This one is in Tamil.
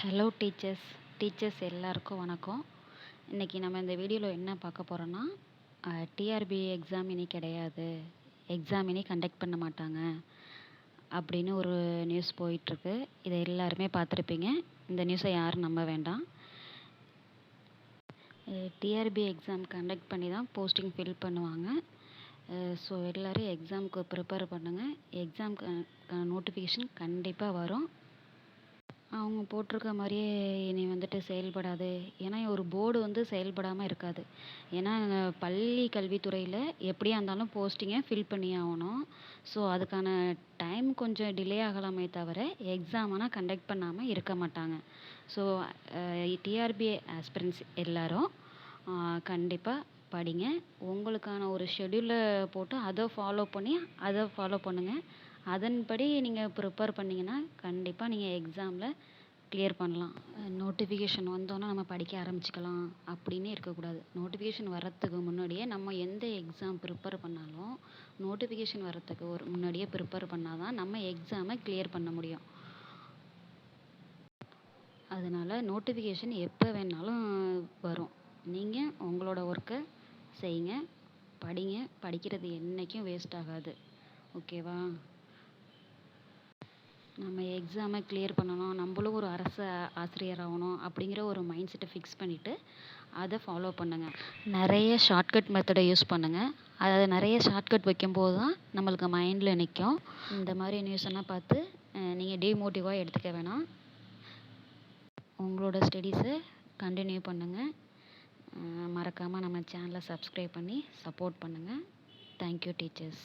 ஹலோ டீச்சர்ஸ் டீச்சர்ஸ் எல்லாருக்கும் வணக்கம். இன்றைக்கி நம்ம இந்த வீடியோவில் என்ன பார்க்க போகிறோன்னா டிஆர்பி எக்ஸாம் இனி கிடையாது. எக்ஸாம் இனி கண்டக்ட் பண்ண மாட்டாங்க அப்படின்னு ஒரு நியூஸ் போயிட்டுருக்கு. இதை எல்லாருமே பார்த்துருப்பீங்க. இந்த நியூஸை யாரும் நம்ப வேண்டாம். டிஆர்பி எக்ஸாம் கண்டக்ட் பண்ணி தான் போஸ்டிங் ஃபில் பண்ணுவாங்க. ஸோ எல்லோரும் எக்ஸாமுக்கு ப்ரிப்பேர் பண்ணுங்கள் எக்ஸாமுக்கு நோட்டிஃபிகேஷன் கண்டிப்பாக வரும். அவங்க போட்டிருக்க மாதிரியே இனி வந்துட்டு செயல்படாது. ஏன்னா ஒரு போர்டு வந்து செயல்படாமல் இருக்காது. ஏன்னா பள்ளி கல்வித்துறையில் எப்படியா இருந்தாலும் போஸ்டிங்கை ஃபில் பண்ணி ஆகணும். ஸோ அதுக்கான டைம் கொஞ்சம் டிலே ஆகலாமே தவிர எக்ஸாம் ஆனால் கண்டக்ட் பண்ணாமல் இருக்க மாட்டாங்க. ஸோ டிஆர்பி ஆஸ்பிரன்ஸ் எல்லாரும் கண்டிப்பாக படிங்க. உங்களுக்கான ஒரு ஷெட்யூலை போட்டு அதை ஃபாலோ பண்ணி அதை ஃபாலோ பண்ணுங்கள் அதன்படி நீங்கள் ப்ரிப்பேர் பண்ணிங்கன்னா கண்டிப்பாக நீங்கள் எக்ஸாமில் க்ளியர் பண்ணலாம். நோட்டிஃபிகேஷன் வந்தோன்னே நம்ம படிக்க ஆரம்பிச்சுக்கலாம் அப்படின்னு இருக்கக்கூடாது. நோட்டிஃபிகேஷன் வர்றதுக்கு முன்னாடியே நம்ம எந்த எக்ஸாம் ப்ரிப்பேர் பண்ணாலும் நோட்டிஃபிகேஷன் வர்றதுக்கு ஒரு முன்னாடியே ப்ரிப்பேர் பண்ணால் தான் நம்ம எக்ஸாமை க்ளியர் பண்ண முடியும். அதனால் நோட்டிஃபிகேஷன் எப்போ வேணாலும் வரும். நீங்கள் உங்களோட ஒர்க்கை செய்யுங்க படிங்க படிக்கிறது என்றைக்கும் வேஸ்ட் ஆகாது. ஓகேவா நம்ம எக்ஸாமை கிளியர் பண்ணணும் நம்மளும் ஒரு அரசு ஆசிரியர் ஆகணும் அப்படிங்கிற ஒரு மைண்ட் செட்டை ஃபிக்ஸ் பண்ணிவிட்டு அதை ஃபாலோ பண்ணுங்கள் நிறைய ஷார்ட்கட் மெத்தடை யூஸ் பண்ணுங்கள் அதை நிறைய ஷார்ட்கட் வைக்கும்போது தான் நம்மளுக்கு மைண்டில் நிற்கும் இந்த மாதிரி நியூஸ் எல்லாம் பார்த்து நீங்கள் டிமோட்டிவாக எடுத்துக்க வேணாம். உங்களோட ஸ்டடீஸை கண்டினியூ பண்ணுங்கள் மறக்காமல் நம்ம சேனலை சப்ஸ்கிரைப் பண்ணி சப்போர்ட் பண்ணுங்கள் தேங்க்யூ டீச்சர்ஸ்